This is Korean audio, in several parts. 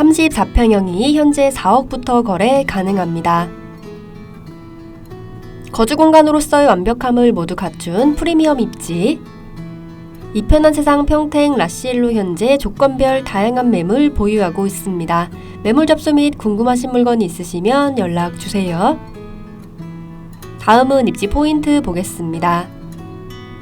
34평형이 현재 4억부터 거래 가능합니다. 거주 공간으로서의 완벽함을 모두 갖춘 프리미엄 입지. 이 편한 세상 평택 라시엘로 현재 조건별 다양한 매물 보유하고 있습니다. 매물 접수 및 궁금하신 물건이 있으시면 연락 주세요. 다음은 입지 포인트 보겠습니다.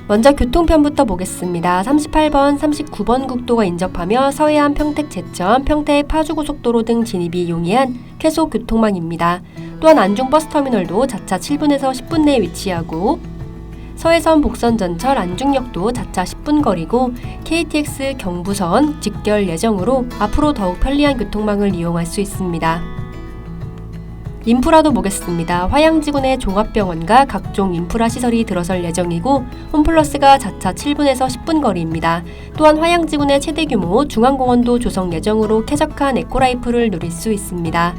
먼저 교통편부터 보겠습니다. 38번, 39번 국도가 인접하며 서해안 평택 제천, 평택 파주고속도로 등 진입이 용이한 쾌속 교통망입니다. 또한 안중 버스터미널도 자차 7분에서 10분 내에 위치하고 서해선 복선 전철 안중역도 자차 10분 거리고 KTX 경부선 직결 예정으로 앞으로 더욱 편리한 교통망을 이용할 수 있습니다. 인프라도 보겠습니다. 화양지구내 종합병원과 각종 인프라 시설이 들어설 예정이고 홈플러스가 자차 7분에서 10분 거리입니다. 또한 화양지구내 최대 규모 중앙공원도 조성 예정으로 쾌적한 에코라이프를 누릴 수 있습니다.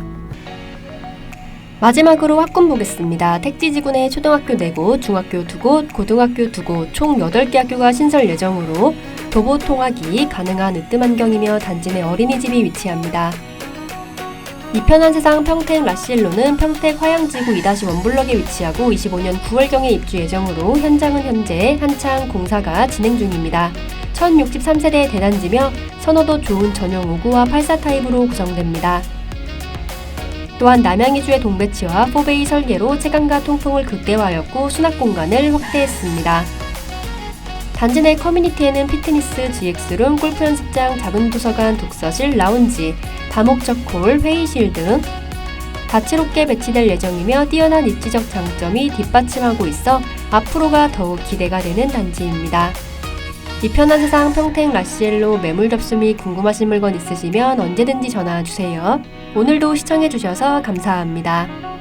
마지막으로 학군 보겠습니다. 택지지구 내 초등학교 4곳, 중학교 2곳, 고등학교 2곳, 총 8개 학교가 신설 예정으로 도보 통학이 가능한 으뜸 환경이며 단지 내 어린이집이 위치합니다. 이 편한 세상 평택 라시엘로는 평택 화양지구 2-1 블럭에 위치하고 25년 9월경에 입주 예정으로 현장은 현재 한창 공사가 진행 중입니다. 1063세대 대단지며 선호도 좋은 전용 5구와 84 타입으로 구성됩니다. 또한 남양이주의 동배치와 포베이 설계로 채광과 통풍을 극대화하였고 수납 공간을 확대했습니다. 단지 내 커뮤니티에는 피트니스, GX룸, 골프 연습장, 작은 도서관, 독서실, 라운지, 다목적 홀, 회의실 등 다채롭게 배치될 예정이며 뛰어난 입지적 장점이 뒷받침하고 있어 앞으로가 더욱 기대가 되는 단지입니다. 이 편한 세상 평택 라시엘로 매물 접수 및 궁금하신 물건 있으시면 언제든지 전화 주세요. 오늘도 시청해주셔서 감사합니다.